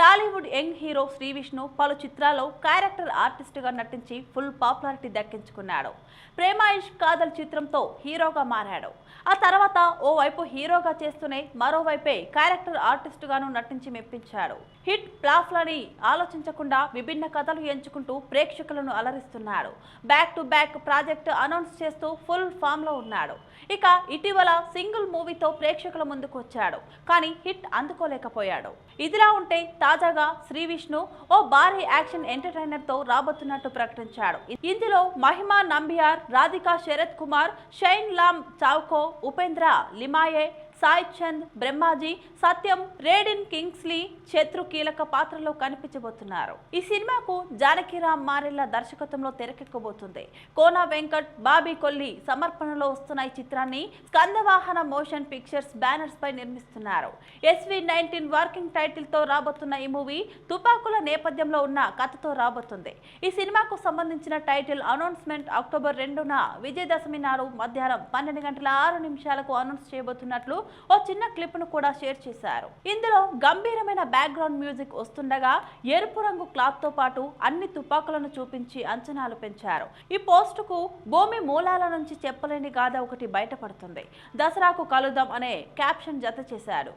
Tollywood young hero Sri Vishnu పలు చిత్రాల్లో character ఆర్టిస్టుగా నటించి ఫుల్ పాపులారిటీ దక్కించుకున్నాడు. ప్రేమ కాదల్ చిత్రంతో హీరోగా మారాడు. ఆ తర్వాత ఓవైపు హీరోగా చేస్తూనే మరోవైపే క్యారెక్టర్ ఆర్టిస్టుగాను నటించి మెప్పించాడు. హిట్ ప్లాఫ్లని ఆలోచించకుండా విభిన్న కథలు ఎంచుకుంటూ ప్రేక్షకులను అలరిస్తున్నాడు. Back to back project announce చేస్తూ ఫుల్ ఫామ్లో ఉన్నాడు. ఇక ఇటీవల సింగిల్ మూవీతో ప్రేక్షకుల ముందుకు వచ్చాడు కానీ హిట్ అందుకోలేకపోయాడు. ఇదిలా ఉంటే తాజాగా శ్రీ విష్ణు ఓ భారీ యాక్షన్ ఎంటర్టైనర్తో రాబోతున్నట్టు ప్రకటించాడు. ఇందులో మహిమా నంబియార్ రాధికా శరత్ కుమార్ షైన్ లామ్ చావ్కో ఉపేంద్ర లిమాయే సాయి చంద్ బ్రహ్మాజీ సత్యం రేడిన్ కింగ్స్లీ శత్రు కీలక పాత్రలో కనిపించబోతున్నారు. ఈ సినిమాకు జానకిరామ్ మారెల్ల దర్శకత్వంలో తెరకెక్కబోతుంది. కోన వెంకట్ బాబీ కొల్లి సమర్పణలో వస్తున్న ఈ చిత్రాన్ని స్కందవాహన మోషన్ పిక్చర్స్ బ్యానర్స్ పై నిర్మిస్తున్నారు. ఎస్వి నైన్టీన్ వర్కింగ్ టైటిల్తో రాబోతున్న ఈ మూవీ తుపాకుల నేపథ్యంలో ఉన్న కథతో రాబోతుంది. ఈ సినిమాకు సంబంధించిన టైటిల్ అనౌన్స్మెంట్ అక్టోబర్ రెండున విజయదశమి నాడు మధ్యాహ్నం పన్నెండు గంటల ఆరు నిమిషాలకు అనౌన్స్ చేయబోతున్నట్లు ఓ చిన్న క్లిప్ను కూడా షేర్ చేశారు. ఇందులో గంభీరమైన బ్యాక్గ్రౌండ్ మ్యూజిక్ వస్తుండగా ఎరుపు రంగు క్లాత్తో పాటు అన్ని తుపాకులను చూపించి అంచనాలు పెంచారు. ఈ పోస్ట్కు భూమి మూలాల నుంచి చెప్పలేని గాథ ఒకటి బయటపడుతుంది. దసరాకు కలుదాం అనే క్యాప్షన్ జత చేశారు.